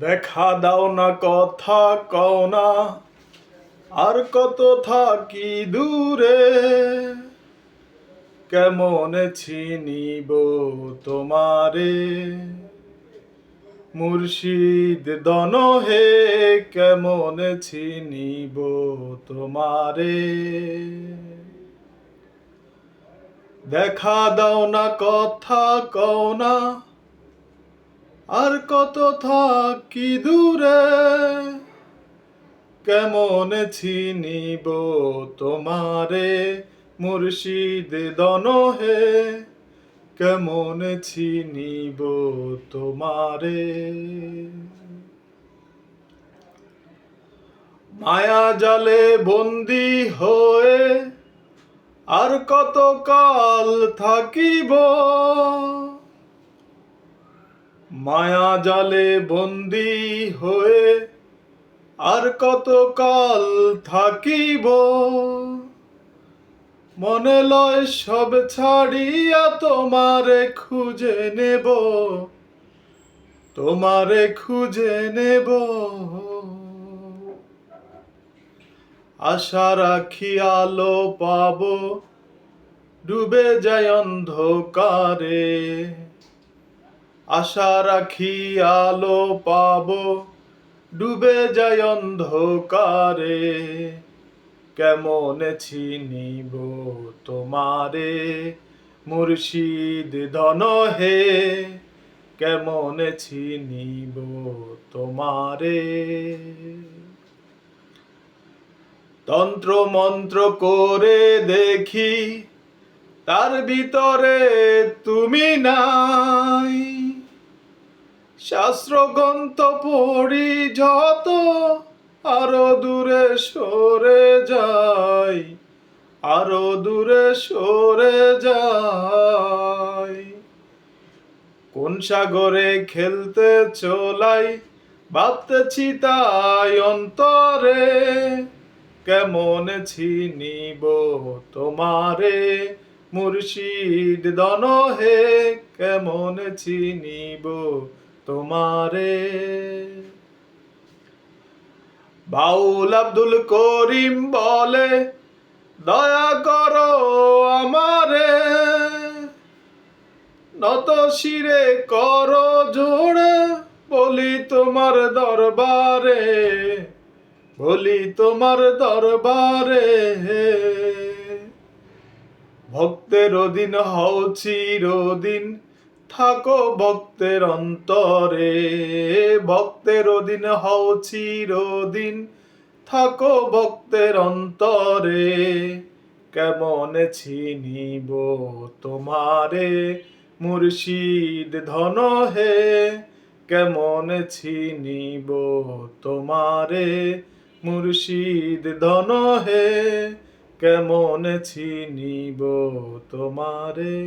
দেখা দাও না কথা কও না। আর কত থাকি দূরে? কেমন চিনিব তোমারে? মুর্শিদ দন হে, কেমন চিনিব তোমারে? দেখা দাও না কথা কও না। আর কত থাকি দূরে? কেমন চিনিব তোমারে মুর্শিদ দন হে কেমন চিনিব তোমারে? মায়া জালে বন্দি হয়ে আর কত কাল থাকিব? মায়া জালে বন্দি হয়ে আর কত কাল থাকিব? মনে লয় সব ছাড়িয়া তোমারে খুঁজে নেব, তোমারে খুঁজে নেব। আশা রাখি আলো পাবো, ডুবে যায় অন্ধকারে। আশা রাখি আলো পাব, ডুবে যায় অন্ধকারে। কেমন চিনিব তোমারে, মুর্শিদ ধন হে? কেমন চিনিব তোমারে? তন্ত্র মন্ত্র করে দেখি, তার ভিতরে তুমি নাই শাস্ত্রগ্রন্থ পড়ি যত, আরও দূরে সরে যাই, আরও দূরে সরে যাই। কোন সাগরে খেলতে চলাই, ভাবতেছি তাই অন্তরে, কেমন ছিনিব তোমারে, মুর্শিদ দন হে কেমন চিনিব তোমারে। বাউল আব্দুল করিম বলে, দয়া করো আমারে। নত শিরে করো জোড়ে, বলি তোমার দরবারে। বলি তোমার দরবারে। ভক্তের অধীন হও চিরদিন থাকো ভক্তের অন্তরে, ভক্তের অধীন হও চিরদিন। থাকো ভক্তের অন্তরে, কেমন ছিনিব তোমারে? মুর্শিদ ধন হে, কেমন ছিনিব তোমারে? মুর্শিদ ধন হে, কেমন চিনিব তোমারে?